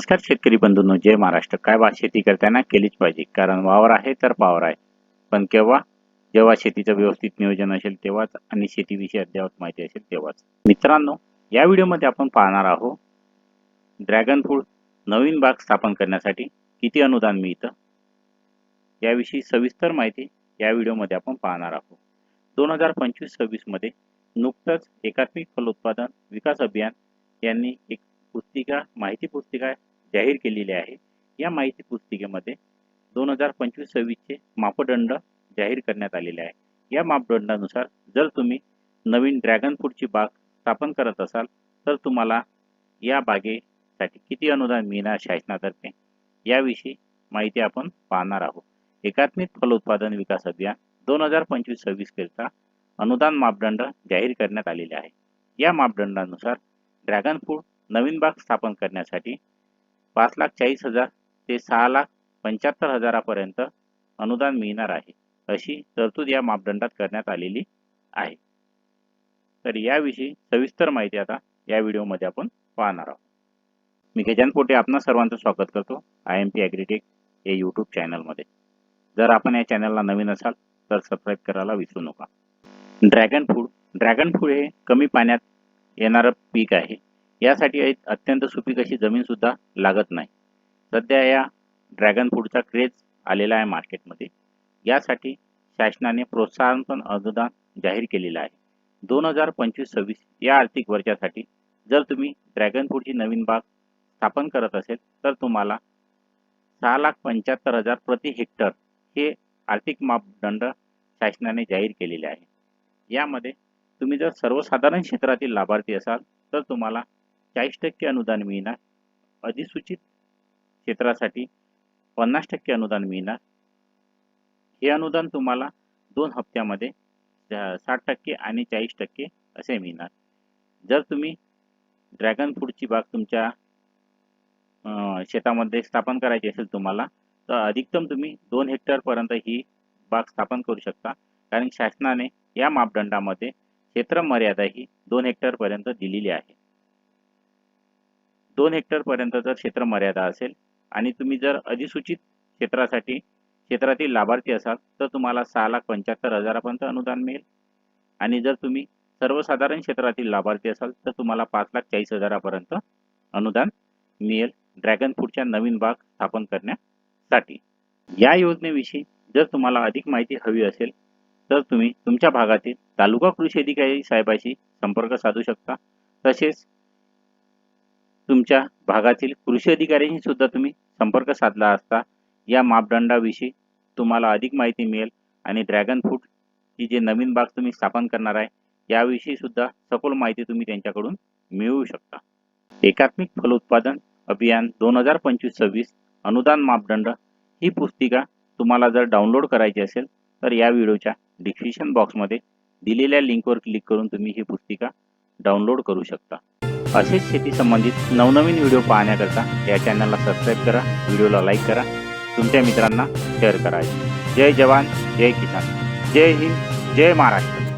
नमस्कार शेतकरी बंधूंनो जय महाराष्ट्र. काय बा शेती करताना केलीच पाहिजे. कारण वावर आहे तर पावर आहे. पण केव्हा? जेव्हा शेतीचं व्यवस्थित नियोजन असेल तेव्हाच आणि शेतीविषयी अद्ययावत माहिती असेल तेव्हाच. मित्रांनो या व्हिडिओमध्ये आपण पाहणार आहोत ड्रॅगन फ्रूट नवीन बाग स्थापन करण्यासाठी किती अनुदान मिळतं? याविषयी सविस्तर माहिती या व्हिडिओमध्ये आपण पाहणार आहोत. दोन हजार पंचवीस सव्वीसमध्ये नुकतंच एकात्मिक फलोत्पादन विकास अभियान यांनी एक पुस्तिका माहिती पुस्तिका जाहीर केलेले आहे. या माहिती पुस्तिकेमध्ये दोन हजार पंचवीस सव्वीसचे मापदंड जाहीर करण्यात आलेले आहे. या मापदंडानुसार जर तुम्ही नवीन ड्रॅगन फ्रूटची बाग स्थापन करत असाल तर तुम्हाला या बागेसाठी किती अनुदान मिळणार शासनातर्फे याविषयी माहिती आपण पाहणार आहोत. एकात्मिक फलोत्पादन विकास अभियान दोन हजार पंचवीस सव्वीस करिता अनुदान मापदंड जाहीर करण्यात आलेले आहे. या मापदंडानुसार ड्रॅगन फ्रूट नवीन बाग स्थापन करण्यासाठी पाच लाख चाळीस हजार ते सहा लाख पंच्याहत्तर हजारापर्यंत अनुदान मिळणार आहे अशी तरतूद या मापदंडात करण्यात आलेली आहे. तर याविषयी सविस्तर माहिती आता या व्हिडिओमध्ये आपण पाहणार आहोत. मी गजान पोटे आपणा सर्वांचं स्वागत करतो. आय एम पी ॲग्रीटेक या यूट्यूब चॅनलमध्ये जर आपण या चॅनलला नवीन असाल तर सबस्क्राईब करायला विसरू नका. ड्रॅगन फ्रूट ड्रॅगन फ्रूट हे कमी पाण्यात येणारं पीक आहे. यासाठी एक अत्यंत सुपीक अशी जमीनसुद्धा लागत नाही. सध्या या ड्रॅगन फ्रूटचा क्रेज आलेला आहे मार्केटमध्ये यासाठी शासनाने प्रोत्साहन पण अनुदान जाहीर केलेलं आहे. दोन हजार पंचवीस सव्वीस या आर्थिक वर्षासाठी जर तुम्ही ड्रॅगन फ्रूटची नवीन बाग स्थापन करत असेल तर तुम्हाला सहा लाख पंच्याहत्तर हजार प्रति हेक्टर हे आर्थिक मापदंड शासनाने जाहीर केलेले आहे. यामध्ये तुम्ही जर सर्वसाधारण क्षेत्रातील लाभार्थी असाल तर तुम्हाला चाळीस टक्के अनुदान मिळणार. अधिसूचित क्षेत्रासाठी पन्नास टक्के अनुदान मिळणार. हे अनुदान तुम्हाला दोन हप्त्यामध्ये साठ टक्के आणि चाळीस टक्के असे मिळणार. जर तुम्ही ड्रॅगन फ्रूटची बाग तुमच्या शेतामध्ये स्थापन करायची असेल तुम्हाला तर अधिकतम तुम्ही दोन हेक्टरपर्यंत ही बाग स्थापन करू शकता. कारण शासनाने या मापदंडामध्ये क्षेत्र मर्यादा ही दोन हेक्टरपर्यंत दिलेली आहे. दोन हेक्टरपर्यंत जर क्षेत्र मर्यादा असेल आणि तुम्ही जर अधिसूचित क्षेत्रासाठी क्षेत्रातील लाभार्थी असाल तर तुम्हाला सहा लाख पंच्याहत्तर हजारापर्यंत अनुदान मिळेल. आणि जर तुम्ही सर्वसाधारण क्षेत्रातील लाभार्थी असाल तर तुम्हाला पाच लाख चाळीस हजारापर्यंत अनुदान मिळेल. ड्रॅगन फ्रूटच्या नवीन बाग स्थापन करण्यासाठी. या योजनेविषयी जर तुम्हाला अधिक माहिती हवी असेल तर तुम्ही तुमच्या भागातील तालुका कृषी अधिकारी साहेबाशी संपर्क साधू शकता. तसेच तुमच्या भागातील कृषी अधिकाऱ्यांशी सुद्धा तुम्ही संपर्क साधला असता. या मापदंडाविषयी तुम्हाला अधिक माहिती मिळेल आणि ड्रॅगन फ्रूट ही जे नवीन बाग तुम्ही स्थापन करणार आहे याविषयी सुद्धा सखोल माहिती तुम्ही त्यांच्याकडून मिळवू शकता. एकात्मिक फलोत्पादन अभियान दोन हजार पंचवीस सव्वीस अनुदान मापदंड ही पुस्तिका तुम्हाला जर डाउनलोड करायची असेल तर या व्हिडिओच्या डिस्क्रिप्शन बॉक्समध्ये दिलेल्या लिंकवर क्लिक करून तुम्ही ही पुस्तिका डाउनलोड करू शकता. असेच शेती संबंधित नवनवीन व्हिडिओ पाहण्याकरता या चॅनलला सबस्क्राईब करा व्हिडिओला लाईक करा. तुमच्या मित्रांना शेअर करा. जय जवान जय किसान. जय हिंद जय महाराष्ट्र.